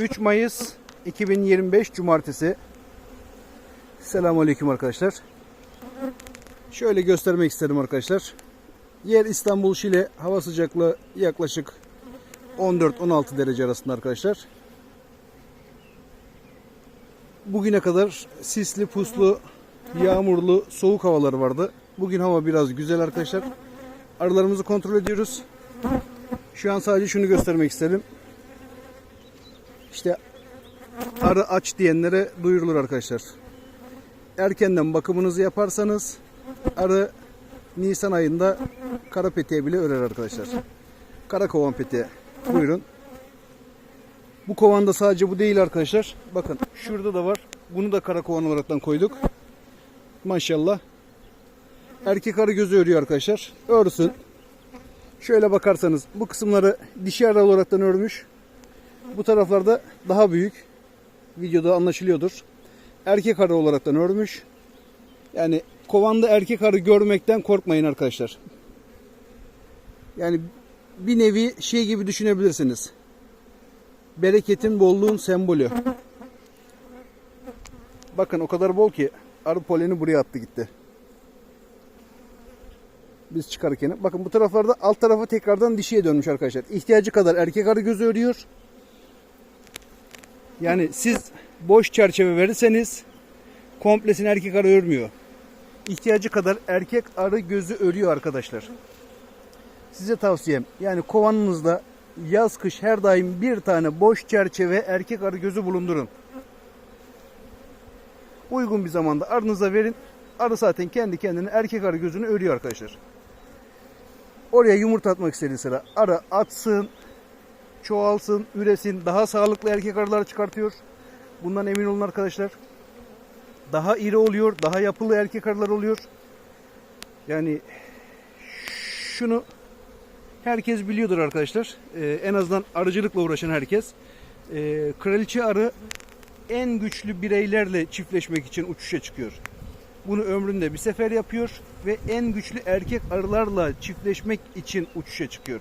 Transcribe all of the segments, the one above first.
3 Mayıs 2025 Cumartesi. Selamünaleyküm arkadaşlar. Şöyle göstermek istedim arkadaşlar. Yer İstanbul Şile hava sıcaklığı yaklaşık 14-16 derece arasında arkadaşlar. Bugüne kadar sisli, puslu, yağmurlu, soğuk havalar vardı. Bugün hava biraz güzel arkadaşlar. Arılarımızı kontrol ediyoruz. Şu an sadece şunu göstermek istedim. İşte arı aç diyenlere duyurulur arkadaşlar. Erkenden bakımınızı yaparsanız arı Nisan ayında kara peteğe bile örer arkadaşlar. Kara kovan peteğe. Buyurun. Bu kovanda sadece bu değil arkadaşlar. Bakın şurada da var. Bunu da kara kovan olaraktan koyduk. Maşallah. Erkek arı gözü örüyor arkadaşlar. Örsün. Şöyle bakarsanız bu kısımları dişi arı olaraktan örmüş. Bu taraflarda daha büyük. Videoda anlaşılıyordur. Erkek arı olaraktan örmüş. Yani kovanda erkek arı görmekten korkmayın arkadaşlar. Yani bir nevi şey gibi düşünebilirsiniz. Bereketin, bolluğun sembolü. Bakın o kadar bol ki arı poleni buraya attı gitti. Biz çıkarken. Bakın bu taraflarda alt tarafı tekrardan dişiye dönmüş arkadaşlar. İhtiyacı kadar erkek arı gözü örüyor. Yani siz boş çerçeve verirseniz komplesini erkek arı örmüyor. İhtiyacı kadar erkek arı gözü örüyor arkadaşlar. Size tavsiyem yani kovanınızda yaz kış her daim bir tane boş çerçeve erkek arı gözü bulundurun. Uygun bir zamanda arınıza verin. Arı zaten kendi kendine erkek arı gözünü örüyor arkadaşlar. Oraya yumurta atmak istediği sıra arı atsın, çoğalsın, üresin, daha sağlıklı erkek arılar çıkartıyor. Bundan emin olun arkadaşlar. Daha iri oluyor, daha yapılı erkek arılar oluyor. Yani şunu herkes biliyordur arkadaşlar. Ee, en azından arıcılıkla uğraşan herkes. Ee, kraliçe arı en güçlü bireylerle çiftleşmek için uçuşa çıkıyor. Bunu ömründe bir sefer yapıyor ve en güçlü erkek arılarla çiftleşmek için uçuşa çıkıyor.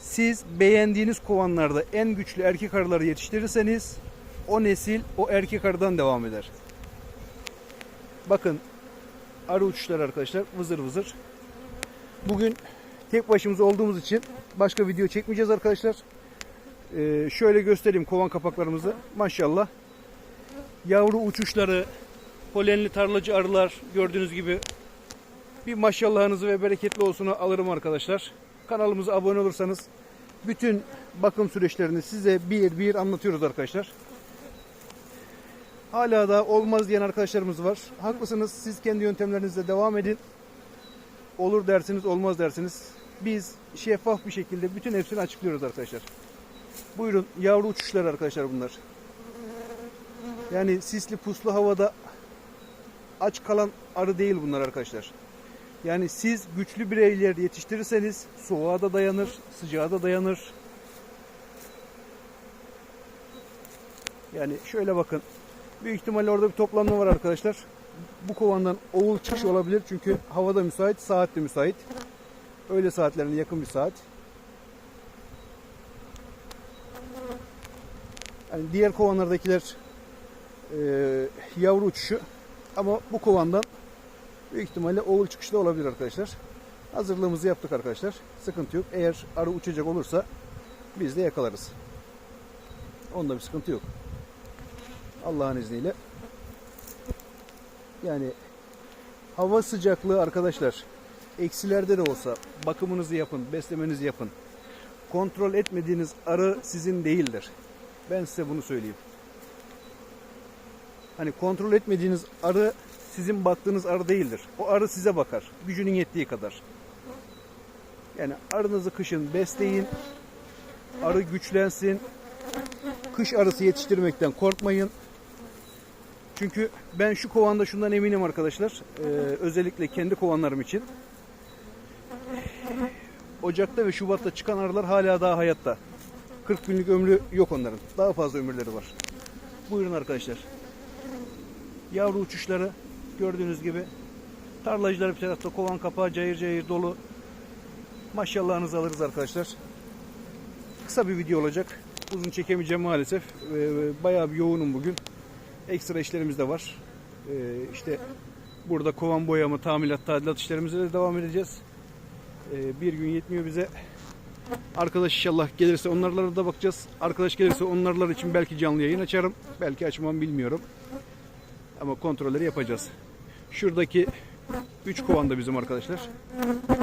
Siz beğendiğiniz kovanlarda en güçlü erkek arıları yetiştirirseniz o nesil o erkek arıdan devam eder. Bakın arı uçuşları arkadaşlar vızır vızır. Bugün tek başımıza olduğumuz için başka video çekmeyeceğiz arkadaşlar. Ee, şöyle göstereyim kovan kapaklarımızı. Maşallah. Yavru uçuşları, polenli tarlacı arılar gördüğünüz gibi bir maşallahınızı ve bereketli olsunu alırım arkadaşlar. Kanalımıza abone olursanız bütün bakım süreçlerini size bir bir anlatıyoruz arkadaşlar. Hala da olmaz diyen arkadaşlarımız var. Haklısınız. Siz kendi yöntemlerinizle devam edin. Olur dersiniz, olmaz dersiniz. Biz şeffaf bir şekilde bütün hepsini açıklıyoruz arkadaşlar. Buyurun yavru uçuşlar arkadaşlar bunlar. Yani sisli puslu havada aç kalan arı değil bunlar arkadaşlar. Yani siz güçlü bireyler yetiştirirseniz soğuğa da dayanır, sıcağa da dayanır. Yani şöyle bakın. Büyük ihtimalle orada bir toplanma var arkadaşlar. Bu kovandan oğul çıkış olabilir çünkü havada müsait, saat de müsait. Öğle saatlerine yakın bir saat. Yani diğer kovanlardakiler e, yavru uçuşu ama bu kovandan büyük ihtimalle oğul çıkışta olabilir arkadaşlar. Hazırlığımızı yaptık arkadaşlar. Sıkıntı yok. Eğer arı uçacak olursa biz de yakalarız. Onda bir sıkıntı yok. Allah'ın izniyle. Yani hava sıcaklığı arkadaşlar eksilerde de olsa bakımınızı yapın, beslemenizi yapın. Kontrol etmediğiniz arı sizin değildir. Ben size bunu söyleyeyim. Hani kontrol etmediğiniz arı sizin baktığınız arı değildir. O arı size bakar. Gücünün yettiği kadar. Yani arınızı kışın besleyin. Arı güçlensin. Kış arısı yetiştirmekten korkmayın. Çünkü ben şu kovanda şundan eminim arkadaşlar. Ee, özellikle kendi kovanlarım için. Ocak'ta ve Şubat'ta çıkan arılar hala daha hayatta. 40 günlük ömrü yok onların. Daha fazla ömürleri var. Buyurun arkadaşlar. Yavru uçuşları gördüğünüz gibi. Tarlacılar bir tarafta kovan kapağı cayır cayır dolu. Maşallahınızı alırız arkadaşlar. Kısa bir video olacak. uzun çekemeyeceğim maalesef. Ee, bayağı bir yoğunum bugün. Ekstra işlerimiz de var. Ee, işte burada kovan boyama, tamirat, tadilat işlerimize de devam edeceğiz. Ee, bir gün yetmiyor bize. Arkadaş inşallah gelirse onlarlara da bakacağız. Arkadaş gelirse onlarlar için belki canlı yayın açarım. Belki açmam bilmiyorum. Ama kontrolleri yapacağız. Şuradaki 3 kovan da bizim arkadaşlar.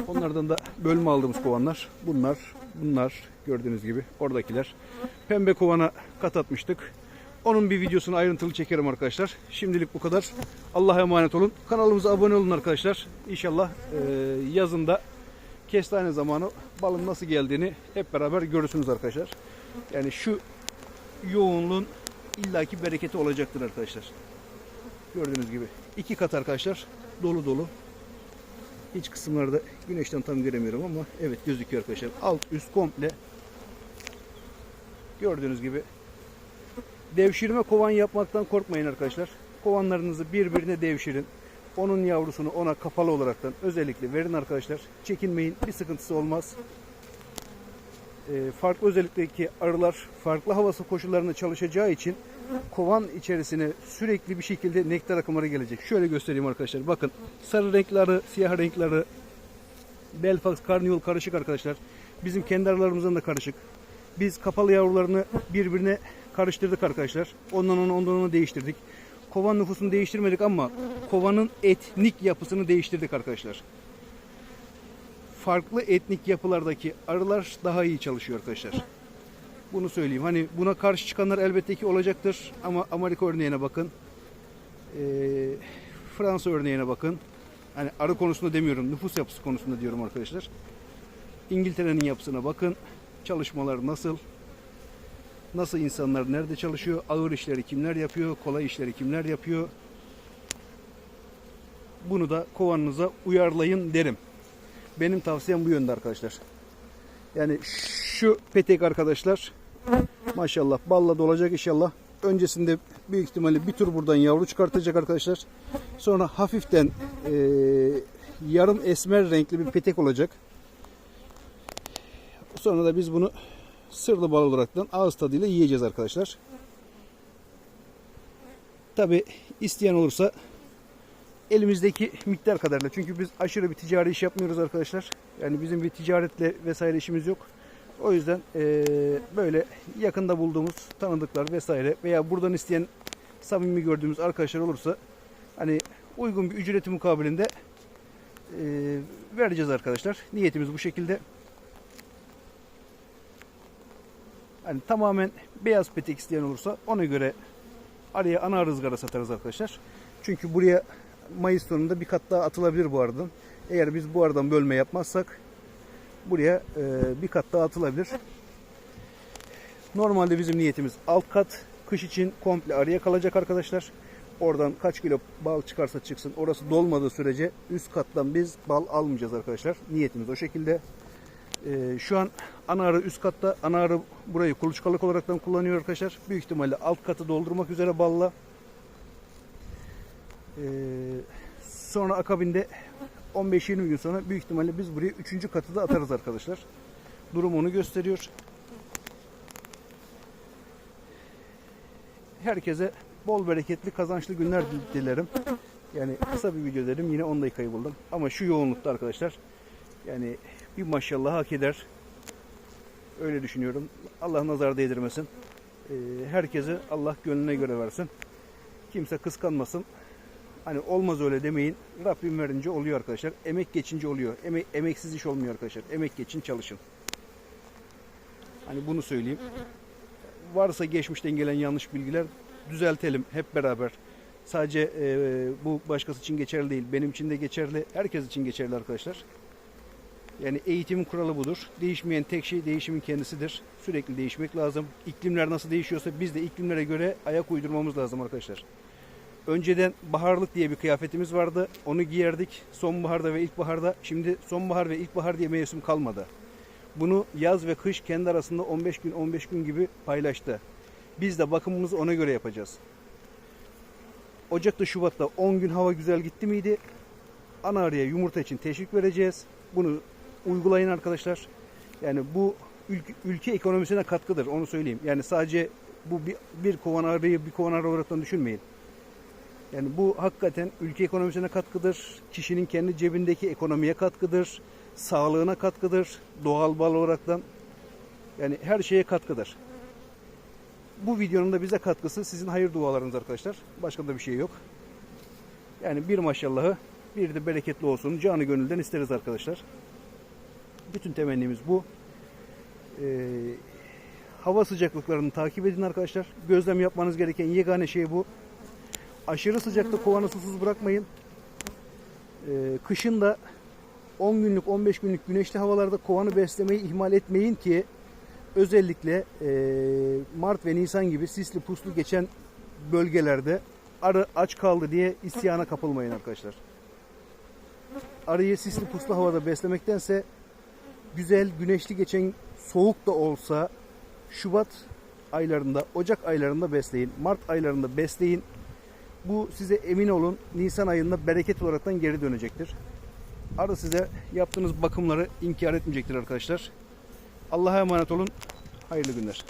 Onlardan da bölme aldığımız kovanlar. Bunlar, bunlar gördüğünüz gibi oradakiler. Pembe kovana kat atmıştık. Onun bir videosunu ayrıntılı çekerim arkadaşlar. Şimdilik bu kadar. Allah'a emanet olun. Kanalımıza abone olun arkadaşlar. İnşallah e, yazında kestane zamanı balın nasıl geldiğini hep beraber görürsünüz arkadaşlar. Yani şu yoğunluğun illaki bereketi olacaktır arkadaşlar. Gördüğünüz gibi iki kat arkadaşlar dolu dolu. İç kısımlarda güneşten tam göremiyorum ama evet gözüküyor arkadaşlar. Alt üst komple gördüğünüz gibi devşirme kovan yapmaktan korkmayın arkadaşlar. Kovanlarınızı birbirine devşirin. Onun yavrusunu ona kapalı olaraktan özellikle verin arkadaşlar. Çekinmeyin bir sıkıntısı olmaz. Ee, farklı özellikteki arılar farklı havası koşullarında çalışacağı için kovan içerisine sürekli bir şekilde nektar akımları gelecek. Şöyle göstereyim arkadaşlar. Bakın sarı renkleri, siyah renkleri, Belfax, Karniyol karışık arkadaşlar. Bizim kendi arılarımızdan da karışık. Biz kapalı yavrularını birbirine karıştırdık arkadaşlar. Ondan ona ondan ona değiştirdik. Kovan nüfusunu değiştirmedik ama kovanın etnik yapısını değiştirdik arkadaşlar. Farklı etnik yapılardaki arılar daha iyi çalışıyor arkadaşlar. Bunu söyleyeyim. Hani buna karşı çıkanlar elbette ki olacaktır. Ama Amerika örneğine bakın. Ee, Fransa örneğine bakın. Hani arı konusunda demiyorum. Nüfus yapısı konusunda diyorum arkadaşlar. İngiltere'nin yapısına bakın. Çalışmalar nasıl? Nasıl insanlar nerede çalışıyor? Ağır işleri kimler yapıyor? Kolay işleri kimler yapıyor? Bunu da kovanınıza uyarlayın derim. Benim tavsiyem bu yönde arkadaşlar. Yani şu petek arkadaşlar maşallah balla dolacak inşallah. Öncesinde büyük ihtimalle bir tur buradan yavru çıkartacak arkadaşlar. Sonra hafiften e, yarım esmer renkli bir petek olacak. Sonra da biz bunu sırlı bal olaraktan ağız tadıyla yiyeceğiz arkadaşlar. Tabi isteyen olursa elimizdeki miktar kadarıyla. Çünkü biz aşırı bir ticari iş yapmıyoruz arkadaşlar. Yani bizim bir ticaretle vesaire işimiz yok. O yüzden eee, böyle yakında bulduğumuz tanıdıklar vesaire veya buradan isteyen samimi gördüğümüz arkadaşlar olursa hani uygun bir ücreti mukabilinde eee, vereceğiz arkadaşlar. Niyetimiz bu şekilde. Hani tamamen beyaz petek isteyen olursa ona göre araya ana rızgara satarız arkadaşlar. Çünkü buraya Mayıs sonunda bir kat daha atılabilir bu aradan. Eğer biz bu aradan bölme yapmazsak buraya e, bir kat daha atılabilir. Normalde bizim niyetimiz alt kat kış için komple araya kalacak arkadaşlar. Oradan kaç kilo bal çıkarsa çıksın orası dolmadığı sürece üst kattan biz bal almayacağız arkadaşlar. Niyetimiz o şekilde. E, şu an ana arı üst katta. Ana arı burayı kuluçkalık olaraktan kullanıyor arkadaşlar. Büyük ihtimalle alt katı doldurmak üzere balla. Ee, sonra akabinde 15-20 gün sonra büyük ihtimalle biz buraya 3. katı da atarız arkadaşlar. Durum onu gösteriyor. Herkese bol bereketli kazançlı günler dilerim. Yani kısa bir video dedim yine 10 dakikayı buldum. Ama şu yoğunlukta arkadaşlar yani bir maşallah hak eder. Öyle düşünüyorum. Allah nazar değdirmesin. Ee, herkese Allah gönlüne göre versin. Kimse kıskanmasın. Hani olmaz öyle demeyin. Rabbim verince oluyor arkadaşlar. Emek geçince oluyor. Emek, emeksiz iş olmuyor arkadaşlar. Emek geçin çalışın. Hani bunu söyleyeyim. Varsa geçmişten gelen yanlış bilgiler düzeltelim hep beraber. Sadece e, bu başkası için geçerli değil. Benim için de geçerli. Herkes için geçerli arkadaşlar. Yani eğitimin kuralı budur. Değişmeyen tek şey değişimin kendisidir. Sürekli değişmek lazım. İklimler nasıl değişiyorsa biz de iklimlere göre ayak uydurmamız lazım arkadaşlar. Önceden baharlık diye bir kıyafetimiz vardı. Onu giyerdik sonbaharda ve ilkbaharda. Şimdi sonbahar ve ilkbahar diye mevsim kalmadı. Bunu yaz ve kış kendi arasında 15 gün 15 gün gibi paylaştı. Biz de bakımımızı ona göre yapacağız. Ocak'ta Şubat'ta 10 gün hava güzel gitti miydi? Ana arıya yumurta için teşvik vereceğiz. Bunu uygulayın arkadaşlar. Yani bu ülke, ülke ekonomisine katkıdır. Onu söyleyeyim. Yani sadece bu bir, bir kovan arıyı bir kovan arı olarak düşünmeyin. Yani bu hakikaten ülke ekonomisine katkıdır. Kişinin kendi cebindeki ekonomiye katkıdır. Sağlığına katkıdır. Doğal bal olaraktan. Yani her şeye katkıdır. Bu videonun da bize katkısı sizin hayır dualarınız arkadaşlar. Başka da bir şey yok. Yani bir maşallahı bir de bereketli olsun. Canı gönülden isteriz arkadaşlar. Bütün temennimiz bu. Ee, hava sıcaklıklarını takip edin arkadaşlar. Gözlem yapmanız gereken yegane şey bu. Aşırı sıcakta kovanı susuz bırakmayın. Ee, kışın da 10 günlük 15 günlük güneşli havalarda kovanı beslemeyi ihmal etmeyin ki özellikle e, Mart ve Nisan gibi sisli puslu geçen bölgelerde arı aç kaldı diye isyana kapılmayın arkadaşlar. Arıyı sisli puslu havada beslemektense güzel güneşli geçen soğuk da olsa Şubat aylarında, Ocak aylarında besleyin. Mart aylarında besleyin. Bu size emin olun Nisan ayında bereket olaraktan geri dönecektir. Arı size yaptığınız bakımları inkar etmeyecektir arkadaşlar. Allah'a emanet olun. Hayırlı günler.